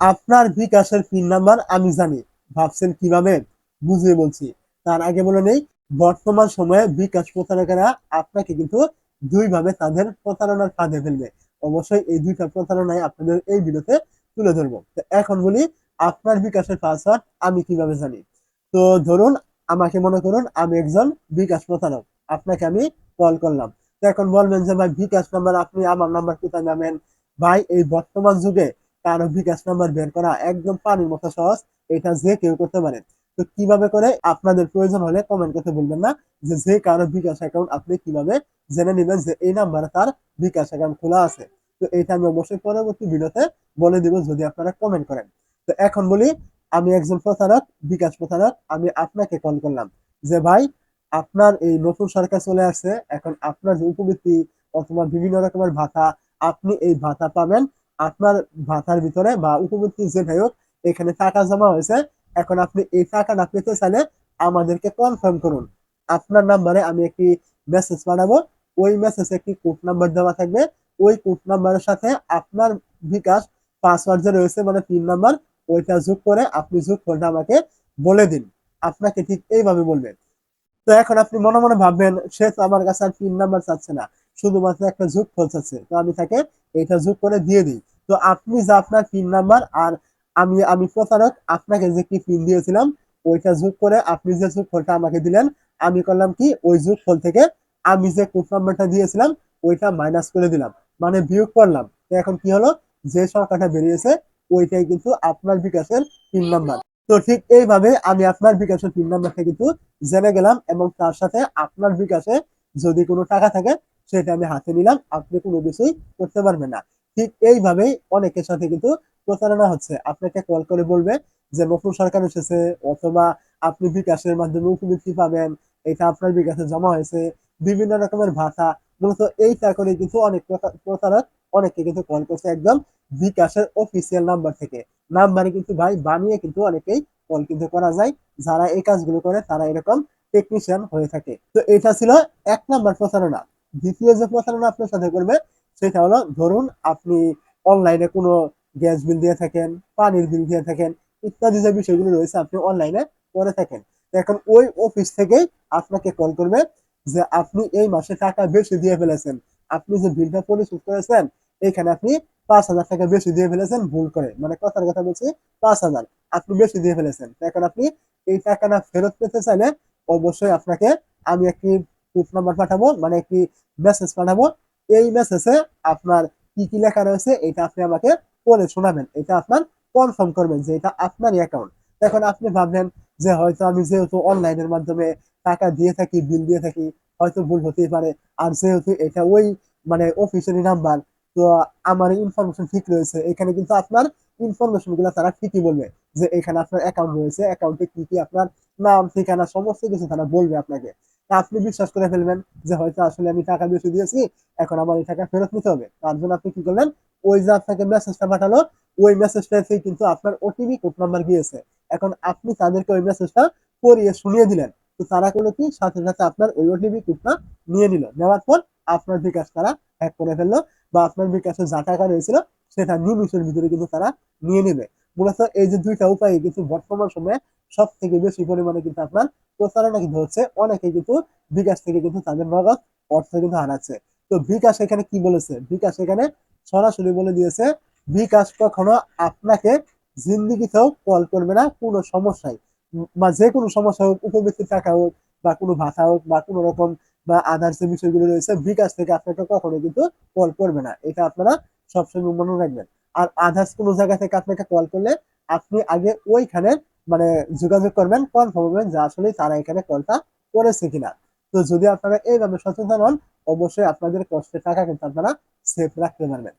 আপনার বিকাশের pin number আমি জানি। ভাবছেন কীভাবে? বুঝিয়ে বলছি। তার আগে বলে নেই, বর্তমান সময়ে বিকাশ প্রতারকেরা আপনাকে কিন্তু দুইভাবে তাদের প্রতারণার ফাঁদে ফেলবে। অবশ্যই এই দুইটা প্রতারণায় আপনাদের এই ভিডিওতে তুলে ধরবো। তো এখন বলি, আপনার বিকাশের পাসওয়ার্ড আমি কীভাবে জানি? তো ধরুন, আমাকে মনে করুন আমি একজন বিকাশ প্রতারক। আপনাকে আমি কল করলাম। তো এখন বলবেন যে, ভাই বিকাশ নাম্বার, আপনি আমার নাম্বার কোথায় নামেন ভাই, এই বর্তমান যুগে কারও বিকাশ নাম্বার বের করা একদম পানির মতো সহজ, এটা যে কেউ করতে পারে। তো কীভাবে করে? আপনাদের প্রয়োজন হলে কমেন্ট করতে বলবেন না। যে যে কারও বিকাশ অ্যাকাউন্ট আপনি কীভাবে জেনে নেবেন যে এই নাম্বারে তার বিকাশ অ্যাকাউন্ট খোলা আছে। তো এটা আমি অবশ্যই পরবর্তী ভিডিওতে বলে দিব যদি আপনারা কমেন্ট করেন। তো এখন বলি, আমি একজন প্রতারক, বিকাশ প্রতারক, আমি আপনাকে কল করলাম যে, ভাই, আপনার এই নতুন সরকার চলে আসছে। এখন আপনার যে উপবৃত্তি অথবা বিভিন্ন রকমের ভাতা, আপনি এই ভাতা পাবেন আপনার ভাতার ভিতরে বা উপবৃত্তি যেটাই হোক, এখানে টাকা জমা হয়েছে। এখন আপনি এই টাকাটা পেতে চাইলে আমাদেরকে কনফার্ম করুন। আপনার নাম্বারে আমি একটি মেসেজ পাঠাবো। ওই মেসেজে একটি কোড নাম্বার দেওয়া থাকবে। ওই কোড নাম্বারের সাথে আপনার বিকাশ পাসওয়ার্ড যে রয়েছে মানে পিন নাম্বার ওইটা যোগ করে আপনি যোগ করে আমাকে বলে দিন। আপনাকে ঠিক এইভাবে বলবেন তো এখন আপনি মনে মনে ভাববেন, সে তো আমার কাছে আর পিন নাম্বার চাচ্ছে না। শুধুমাত্র একটা যোগ চাচ্ছে তো আমি তাকে এটা যোগ করে দিয়ে দিই। তো আপনি যে আপনার পিন নাম্বার আর আমি আমি প্রতারক, আপনাকে যে কি পিন দিয়েছিলাম, ওইটা যোগ করে আপনি যে যোগ ফলটা আমাকে দিলেন, আমি করলাম কি, ওই যোগ ফল থেকে আমি যে কোড নাম্বারটা দিয়েছিলাম, ওইটা মাইনাস করে দিলাম। মানে বিয়োগ করলাম। তো এখন কি হলো? যে সংখ্যাটা বেরিয়েছে, ওইটাই কিন্তু আপনার বিকাশের পিন নাম্বার তো ঠিক এইভাবে আমি আপনার বিকাশের পিন নাম্বারটা কিন্তু জেনে গেলাম এবং তার সাথে আপনার বিকাশে যদি কোনো টাকা থাকে সেটা আমি হাতে নিলাম, আপনি কোনো কিছুই করতে পারবেন না। ঠিক এইভাবেই অনেকের সাথে কিন্তু প্রতারণা হচ্ছে। আপনাকে কল করে বলবে যে, নতুন সরকার এসেছে অথবা আপনি বিকাশের মাধ্যমে উপবৃত্তি পাবেন, এটা আপনার বিকাশে জমা হয়েছে, বিভিন্ন রকমের ভাষা মূলত এই চাকরি কিন্তু অনেক প্রতা- প্রতারক অনেকে কিন্তু কল করছে একদম বিকাশের অফিসিয়াল নাম্বার থেকে। নাম্বারে কিন্তু ভাই বানিয়ে কিন্তু অনেকেই কল কিন্তু করা যায়। যারা এই কাজগুলো করে তারা এরকম টেকনিশিয়ান হয়ে থাকে। তো এটা ছিল এক নাম্বার প্রতারণা। দ্বিতীয় যে প্রতারণা আপনার সাথে করবে, সেটা হলো ধরুন আপনি অনলাইনে কোনো গ্যাস বিল দিয়ে থাকেন, পানির বিল দিয়ে থাকেন, ইত্যাদি যে বিষয়গুলো রয়েছে আপনি অনলাইনে করে থাকেন। এখন ওই অফিস থেকেই আপনাকে কল করবে যে আপনি এই মাসে টাকা বেশি দিয়ে ফেলেছেন। আপনি যে বিলটা পরিশোধ করেছেন, এখানে আপনি পাঁচ হাজার টাকা বেশি দিয়ে ফেলেছেন, ভুল করে। মানে কথার কথা বলছি, পাঁচ হাজার। আপনি বেশি দিয়ে ফেলেছেন। এখন আপনি এই টাকাটা ফেরত পেতে চাইলে অবশ্যই আপনাকে আমি একটি কোড নাম্বার পাঠাবো মানে একটি মেসেজ পাঠাবো। এই মেসেজে আপনার কি কি লেখা রয়েছে, এটা আপনি আমাকে পড়ে শোনাবেন। এটা আপনার কনফার্ম করবেন যে এটা আপনারই অ্যাকাউন্ট এখন আপনি ভাবলেন যে হয়তো আমি যেহেতু অনলাইনের মাধ্যমে টাকা দিয়ে থাকি বিল দিয়ে থাকি, হয়তো ভুল হতেই পারে। আর যেহেতু এটা ওই মানে অফিসিয়ালি নাম্বার তো আমার ইনফরমেশন ঠিক রয়েছে। এখানে কিন্তু আপনার ইনফরমেশনগুলো তারা ঠিকই বলবে যে এখানে আপনার অ্যাকাউন্ট রয়েছে। অ্যাকাউন্টে কি কি আপনার নাম, ঠিকানা, সমস্ত কিছু তারা বলবে আপনাকে। আপনি বিশ্বাস করে ফেলবেন যে হয়তো আসলে আমি টাকা বেশি দিয়েছি, এখন আমার এই টাকা ফেরত নিতে হবে। তার জন্য আপনি কি করলেন? ওই যে আপনাকে মেসেজটা পাঠালো, ওই মেসেজটাতে কিন্তু আপনার ওটিপি কোড নাম্বার গিয়েছে। এখন আপনি তাদেরকে ওই মেসেজটা পড়িয়ে শুনিয়ে দিলেন। তো তারা করল কি? সাথে সাথে আপনার ওই ওটিপি কোডটা নিয়ে নিল। নেওয়ার পর আপনার বিকাশ তারা হ্যাক করে ফেলল বা আপনার বিকাশে যা টাকা রয়েছিল সেটা নিমিষের ভিতরে কিন্তু তারা নিয়ে নেবে। মূলত এই যে দুইটা উপায় কিন্তু বর্তমান সময়ে সব থেকে বেশি পরিমাণে কিন্তু আপনার প্রতারণা কিন্তু হচ্ছে। অনেকে কিন্তু বিকাশ থেকে কিন্তু তাদের নগদ অর্থ কিন্তু হারাচ্ছে। তো বিকাশ এখানে কি বলেছে? বিকাশ এখানে সরাসরি বলে দিয়েছে, বিকাশ কখনো আপনাকে জিন্দিগিতেও কল করবে না, কোনো সমস্যায়। বা যে কোনো সমস্যা হোক, উপবৃত্তির টাকা হোক, বা কোনো ভাষা হোক, বা কোনো রকম, বা আদার্স যে বিষয়গুলো রয়েছে, বিকাশ থেকে আপনাকে কখনো কিন্তু কল করবে না। এটা আপনারা সবসময় মনে রাখবেন। আর আদার্স কোনো জায়গা থেকে আপনাকে কল করলে আপনি আগে ওইখানে মানে যোগাযোগ করবেন কনফার্ম হবেন যে আসলে তারা এখানে কলটা করেছে কিনা। তো যদি আপনারা এইভাবে সচেতন হন, অবশ্যই আপনাদের কষ্টের টাকা কিন্তু আপনারা সেফ রাখতে পারবেন।